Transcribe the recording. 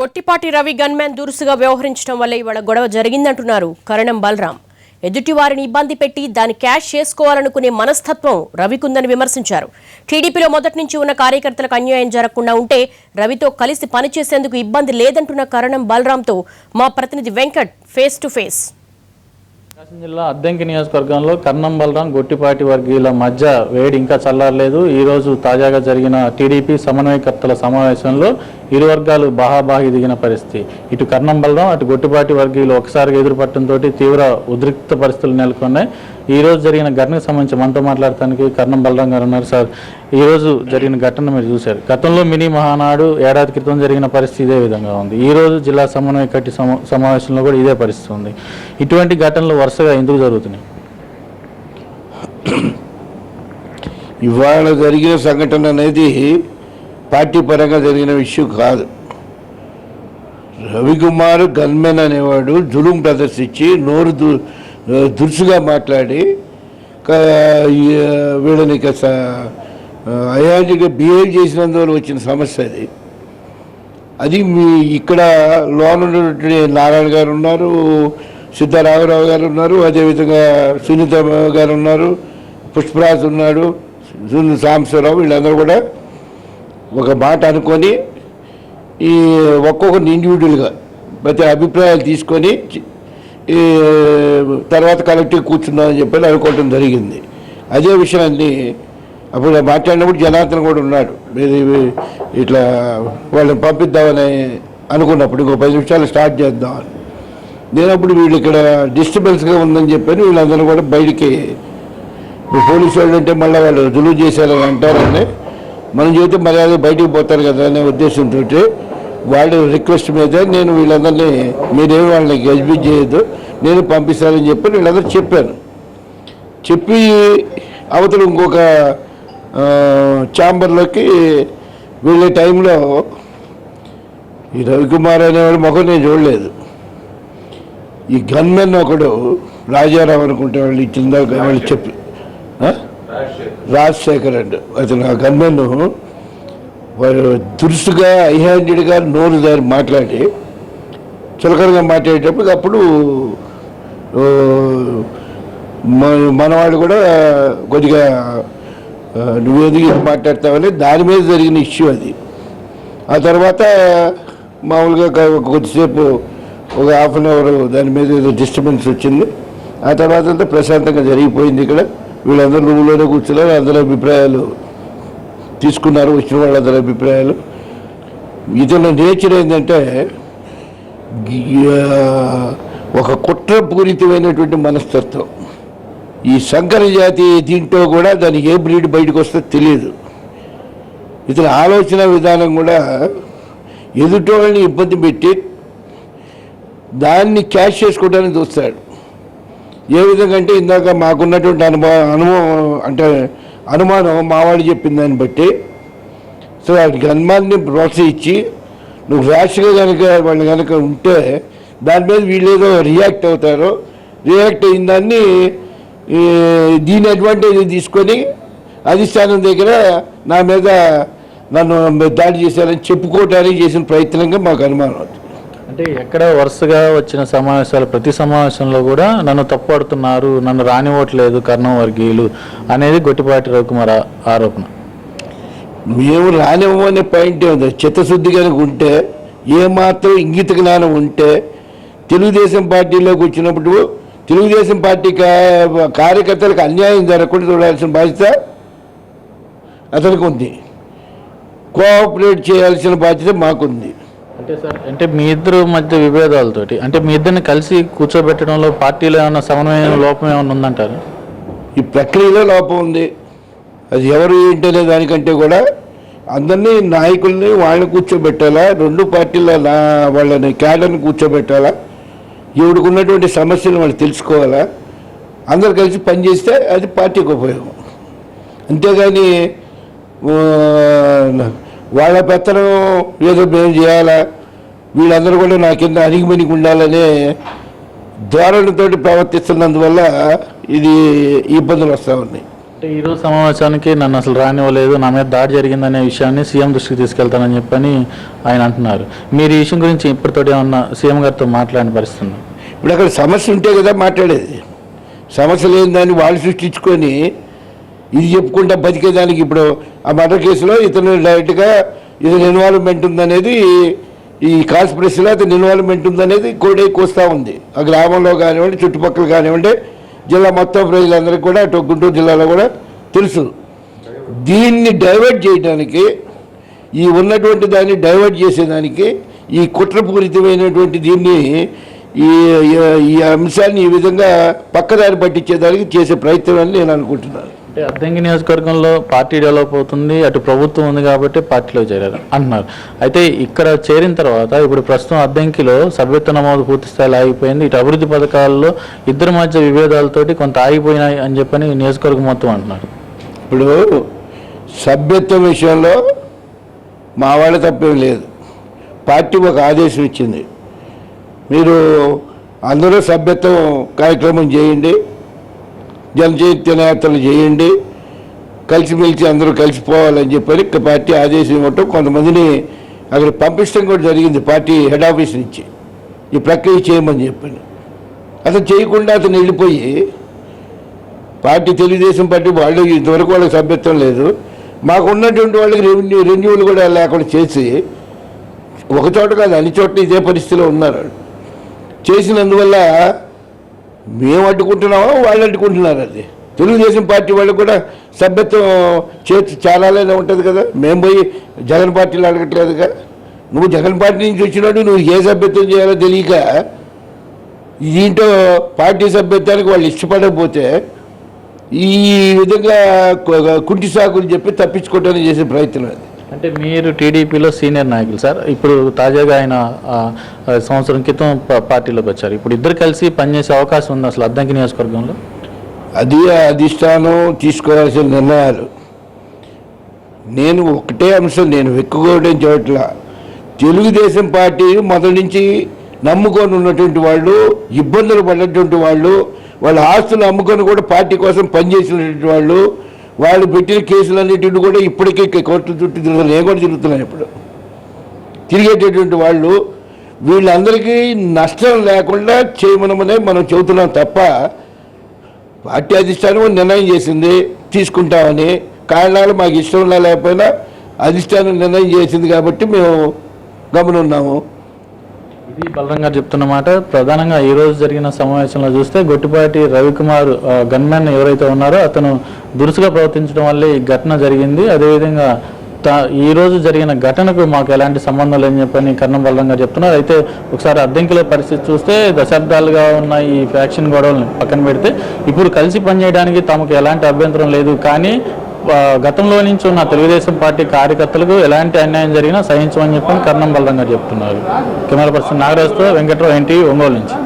Gottipati Ravi gunman దురుసుగా వ్యవహరించడం వల్ల ఇవాళ గొడవ జరిగిందంటున్నారు కరణం బలరాం. ఎదుటి వారిని ఇబ్బంది పెట్టి దాన్ని క్యాష్ చేసుకోవాలనుకునే మనస్తత్వం రవికుందని విమర్శించారు. టీడీపీలో మొదటి నుంచి ఉన్న కార్యకర్తలకు అన్యాయం జరగకుండా ఉంటే రవితో కలిసి పనిచేసేందుకు ఇబ్బంది లేదంటున్న కరణం బలరాంతో మా ప్రతినిధి Venkat face to face Prakasam జిల్లా అద్దంకి నియోజకవర్గంలో కర్ణం బలరాం గొట్టిపాటి వర్గీయుల మధ్య వేడి ఇంకా చల్లారలేదు. ఈరోజు తాజాగా జరిగిన టీడీపీ సమన్వయకర్తల సమావేశంలో ఇరు వర్గాలు బాహాబాహి దిగిన పరిస్థితి. ఇటు కర్ణం బలరాం అటు గొట్టిపాటి వర్గీయులు ఒకసారిగా ఎదురుపట్టడంతో తీవ్ర ఉద్రిక్త పరిస్థితులు నెలకొన్నాయి. ఈ రోజు జరిగిన ఘటనకు సంబంధించి మనతో మాట్లాడటానికి కర్ణం బలరాం గారు ఉన్నారు. సార్ ఈరోజు జరిగిన ఘటన మీరు చూశారు. గతంలో మినీ మహానాడు ఏడాది క్రితం జరిగిన పరిస్థితి ఇదే విధంగా ఉంది. ఈ రోజు జిల్లా సమన్వయ కట్టి సమా సమావేశంలో కూడా ఇదే పరిస్థితి ఉంది. ఇటువంటి ఘటనలు వరుసగా ఎందుకు జరుగుతున్నాయి? ఇవాళ జరిగిన సంఘటన అనేది పార్టీ పరంగా జరిగిన విషయం కాదు. రవికుమార్ గన్మెన్ అనేవాడు జులుం ప్రదర్శించి నోరు దూ దురుసుగా మాట్లాడి క- ఈ, వీళ్ళని అయాజిగా బిహేవ్ చేసినందువల్ల వచ్చిన సమస్య అది. అది మీ ఇక్కడ లోన్ ఉన్నటువంటి నారాయణ గారు ఉన్నారు సిద్ధరామరావు గారు ఉన్నారు అదేవిధంగా సునీత గారు ఉన్నారు పుష్పరాజ్ ఉన్నాడు సునీత సాంబశివరావు వీళ్ళందరూ కూడా ఒక మాట అనుకొని ఈ ఒక్కొక్కరిని ఇండివిజువల్గా ప్రతి అభిప్రాయాలు తీసుకొని ఈ తర్వాత కలెక్టివ్ కూర్చుందామని చెప్పి అనుకోవటం జరిగింది. అదే విషయాన్ని అప్పుడు మాట్లాడినప్పుడు జనార్దన్ కూడా ఉన్నాడు. మీరు ఇట్లా వాళ్ళని పంపిద్దామని అనుకున్నప్పుడు ఇంకో పది నిమిషాలు స్టార్ట్ చేద్దామని నేను అప్పుడు వీళ్ళు ఇక్కడ డిస్టర్బెన్స్గా ఉందని చెప్పాను వీళ్ళందరూ కూడా బయటికి పోలీసు వాళ్ళు అంటే మళ్ళీ వాళ్ళు రుజువు చేశారని అంటారని మనం చేస్తే మర్యాద బయటికి పోతారు కదా అనే ఉద్దేశంతో వాళ్ళ రిక్వెస్ట్ మీద నేను వీళ్ళందరినీ మీరేమి వాళ్ళని గజిబిజ్ చేయొద్దు నేను పంపిస్తానని చెప్పి వీళ్ళందరూ చెప్పాను చెప్పి అవతల ఇంకొక ఛాంబర్లోకి వెళ్ళే టైంలో ఈ రవికుమార్ అనేవాడు ముఖం నేను చూడలేదు. ఈ గన్మెన్ ఒకడు రాజారావు అనుకుంటే వాళ్ళు ఇచ్చిన వాళ్ళు చెప్పి రాజశేఖర్ అండి. అతను ఆ గన్మెన్ వారు దురుసుగా ఐహ్యాండెడ్గా నోరు దారి మాట్లాడి చులకనగా మాట్లాడేటప్పుడు అప్పుడు మన- మనవాడు కూడా కొద్దిగా ఆ, నువ్వేదిగి మాట్లాడతావని దాని మీద జరిగిన ఇష్యూ అది. ఆ తర్వాత మామూలుగా కొద్దిసేపు ఒక హాఫ్ అన్ అవర్ దాని మీద ఏదో డిస్టర్బెన్స్ వచ్చింది. ఆ తర్వాత అంతా ప్రశాంతంగా జరిగిపోయింది ఇక్కడ. వీళ్ళందరూ రూమ్లోనే కూర్చున్నారు అందరూ అభిప్రాయాలు తీసుకున్నారు వచ్చిన వాళ్ళందరి అభిప్రాయాలు. ఇతని నేచర్ ఏంటంటే ఒక కుట్ర ఒక కుట్రపూరితమైనటువంటి మనస్తత్వం. ఈ సంకర జాతి దీంట్లో కూడా దాని ఏ బ్రీడ్ బయటకు వస్తే తెలియదు. ఇతని ఆలోచన విధానం కూడా ఎదుటోళ్ళని ఇబ్బంది పెట్టి దాన్ని క్యాష్ చేసుకోవడానికి చూస్తాడు ఏ విధంగా అంటే ఇందాక మాకున్నటువంటి అనుభవం అనుభవం అంటే అనుమానం మావాడు చెప్పిన దాన్ని బట్టి. సో వాటి గన్మాన్ని ప్రోత్సహించి నువ్వు ర్యాష్గా కనుక వాళ్ళు కనుక ఉంటే దాని మీద వీళ్ళు ఏదో రియాక్ట్ అవుతారు రియాక్ట్ అయిన దాన్ని దీని అడ్వాంటేజ్ తీసుకొని అధిష్టానం దగ్గర నా మీద నన్ను దాడి చేశారని చెప్పుకోవటానికి చేసిన ప్రయత్నంగా మాకు అనుమానం. అంటే ఎక్కడ వరుసగా వచ్చిన సమావేశాలు ప్రతి సమావేశంలో కూడా నన్ను తప్పడుతున్నారు నన్ను రానివ్వట్లేదు కర్ణం వర్గీయులు అనేది గొట్టిపాటి రవికుమార్ ఆరోపణ. మేము రానివ్వమనే పాయింట్ ఉంది చిత్తశుద్ధి కనుక ఉంటే ఏమాత్రం ఇంగిత జ్ఞానం ఉంటే తెలుగుదేశం పార్టీలోకి వచ్చినప్పుడు తెలుగుదేశం పార్టీ కా- కార్యకర్తలకు అన్యాయం జరగకుండా చూడాల్సిన బాధ్యత అతనికి ఉంది. కోఆపరేట్ చేయాల్సిన బాధ్యత మాకుంది. అంటే సార్? అంటే మీ ఇద్దరు మధ్య విభేదాలతోటి అంటే మీ ఇద్దరిని కలిసి కూర్చోబెట్టడంలో పార్టీలో ఏమైనా సమన్వయం లోపం ఏమైనా ఉందంటారు? ఈ ప్రక్రియలో లోపం ఉంది. అది ఎవరు ఏంటనే దానికంటే కూడా అందరినీ నాయకుల్ని వాళ్ళని కూర్చోబెట్టాలా రెండు పార్టీల వాళ్ళని క్యాడర్ని కూర్చోబెట్టాలా ఈవిడికి ఉన్నటువంటి సమస్యలు వాళ్ళు తెలుసుకోవాలా అందరు కలిసి పనిచేస్తే అది పార్టీకి ఉపయోగం. అంతేగాని వాళ్ళ పెత్తనం ఏదో మేము చేయాలా వీళ్ళందరూ కూడా నా కింద అణిగిమణిగి ఉండాలనే ధోరణితోటి ప్రవర్తిస్తున్నందువల్ల ఇది ఇబ్బందులు వస్తూ ఉన్నాయి. అంటే ఈ రోజు సమావేశానికి నన్ను అసలు రానివ్వలేదు. నా మీద దాడి జరిగిందనే విషయాన్ని సీఎం దృష్టికి తీసుకెళ్తానని చెప్పని ఆయన అంటున్నారు. మీరు ఈ విషయం గురించి ఇప్పటితోటి ఏమన్నా సీఎం గారితో మాట్లాడిన పరిస్థితి ఉందా? ఇప్పుడు అక్కడ సమస్య ఉంటే కదా మాట్లాడేది. సమస్య లేని దాన్ని వాళ్ళు సృష్టించుకొని ఇది చెప్పుకుంటా బతికేదానికి ఇప్పుడు ఆ మర్డర్ కేసులో ఇతను డైరెక్ట్గా ఇతని ఇన్వాల్వ్మెంట్ ఉందనేది ఈ కాన్స్పిరసీలో అతని ఇన్వాల్వ్మెంట్ ఉందనేది కోడే కోస్తా ఉంది. ఆ గ్రామంలో కానివ్వండి చుట్టుపక్కల కానివ్వండి జిల్లా మొత్తం ప్రజలందరికీ కూడా అటు గుంటూరు జిల్లాలో కూడా తెలుసు. దీన్ని డైవర్ట్ చేయడానికి ఈ ఉన్నటువంటి దాన్ని డైవర్ట్ చేసేదానికి ఈ కుట్రపూరితమైనటువంటి దీన్ని ఈ ఈ- ఈ అంశాన్ని ఈ విధంగా పక్కదారి పట్టించేదానికి చేసే ప్రయత్నం అని నేను అనుకుంటున్నాను. అంటే అద్దంకి నియోజకవర్గంలో పార్టీ డెవలప్ అవుతుంది అటు ప్రభుత్వం ఉంది కాబట్టి పార్టీలో చేరారు అంటున్నారు. అయితే ఇక్కడ చేరిన తర్వాత ఇప్పుడు ప్రస్తుతం అద్దంకిలో సభ్యత్వ నమోదు పూర్తి స్థాయిలో ఆగిపోయింది. ఇటు అభివృద్ధి పథకాల్లో ఇద్దరి మధ్య విభేదాలతోటి కొంత ఆగిపోయినాయి అని చెప్పని నియోజకవర్గం మొత్తం అంటున్నారు. ఇప్పుడు సభ్యత్వ విషయంలో మా వాళ్ళ తప్పేం లేదు. పార్టీ ఒక ఆదేశం ఇచ్చింది. మీరు అందరూ సభ్యత్వం కార్యక్రమం చేయండి. జనచైతన్య యాత్రలు చేయండి. కలిసిమెలిసి అందరూ కలిసిపోవాలని చెప్పని పార్టీ ఆదేశం ఇవ్వటం కొంతమందిని అక్కడ పంపించడం కూడా జరిగింది పార్టీ హెడ్ ఆఫీస్ నుంచి. ఈ ప్రక్రియ చేయమని చెప్పని. అతను చేయకుండా అతను వెళ్ళిపోయి పార్టీ తెలుగుదేశం పార్టీ వాళ్ళు ఇంతవరకు వాళ్ళకి సభ్యత్వం లేదు. మాకు ఉన్నటువంటి వాళ్ళకి రెవెన్యూ రెన్యూలు కూడా లేకుండా చేసి ఒక చోట కాదు అన్ని చోట్ల ఇదే పరిస్థితిలో ఉన్నారు. చేసినందువల్ల మేము అడ్డుకుంటున్నామో వాళ్ళు అడ్డుకుంటున్నారు అది? తెలుగుదేశం పార్టీ వాళ్ళు కూడా సభ్యత్వం చేతి చాలానే ఉంటుంది కదా? మేము పోయి జగన్ పార్టీలు అడగట్లేదుగా నువ్వు జగన్ పార్టీ నుంచి వచ్చినట్టు నువ్వు ఏ సభ్యత్వం చేయాలో తెలియక దీంట్లో పార్టీ సభ్యత్వానికి వాళ్ళు ఇష్టపడకపోతే ఈ విధంగా కుంటి సాకులు చెప్పి తప్పించుకోవటానికి చేసే ప్రయత్నం అది. అంటే మీరు టీడీపీలో సీనియర్ నాయకులు సార్. ఇప్పుడు తాజాగా ఆయన సంవత్సరం క్రితం పార్టీలోకి వచ్చారు. ఇప్పుడు ఇద్దరు కలిసి పనిచేసే అవకాశం ఉంది అసలు అద్దంకి నియోజకవర్గంలో? అది అధిష్టానం తీసుకోవాల్సిన నిర్ణయాలు. నేను ఒకటే అంశం నేను వెక్కుకోవడం చోట్ల. తెలుగుదేశం పార్టీ మొదటి నుంచి నమ్ముకొని ఉన్నటువంటి వాళ్ళు ఇబ్బందులు పడినటువంటి వాళ్ళు వాళ్ళ ఆస్తులు అమ్ముకొని కూడా పార్టీ కోసం పనిచేసినటువంటి వాళ్ళు వాళ్ళు పెట్టిన కేసులన్నిటిని కూడా ఇప్పటికీ కోర్టు చుట్టూ తిరుగుతున్నారు నేను కూడా తిరుగుతున్నాను ఇప్పుడు. తిరిగేటటువంటి వాళ్ళు వీళ్ళందరికీ నష్టం లేకుండా చేయమనమనే మనం చెబుతున్నాం తప్ప పార్టీ అధిష్టానం నిర్ణయం చేసింది తీసుకుంటామని కారణాలు మాకు ఇష్టం లేకపోయినా అధిష్టానం నిర్ణయం చేసింది కాబట్టి మేము గమనున్నాము. అది బలరంగా చెప్తున్నమాట ప్రధానంగా ఈ రోజు జరిగిన సమావేశంలో చూస్తే గొట్టిపాటి రవికుమార్ గన్మెన్ ఎవరైతే ఉన్నారో అతను దురుసుగా ప్రవర్తించడం వల్లే ఈ ఘటన జరిగింది. అదేవిధంగా ఈ రోజు జరిగిన ఘటనకు మాకు ఎలాంటి సంబంధం లేదని చెప్పని కర్ణం బలంగా చెప్తున్నారు. అయితే ఒకసారి అద్దెంకిలో పరిస్థితి చూస్తే దశాబ్దాలుగా ఉన్న ఈ ఫ్యాక్షన్ గొడవలను పక్కన పెడితే ఇప్పుడు కలిసి పనిచేయడానికి తమకు ఎలాంటి అభ్యంతరం లేదు. కానీ గతంలో నుంచి ఉన్న తెలుగుదేశం పార్టీ కార్యకర్తలకు ఎలాంటి అన్యాయం జరిగినా సహించమని చెప్పని కర్ణం బలరంగా చెప్తున్నారు. కెమెరా పర్సన్ నాగరాజుతో వెంకట్రావు ఎన్టీవీ ఒంగోలు నుంచి.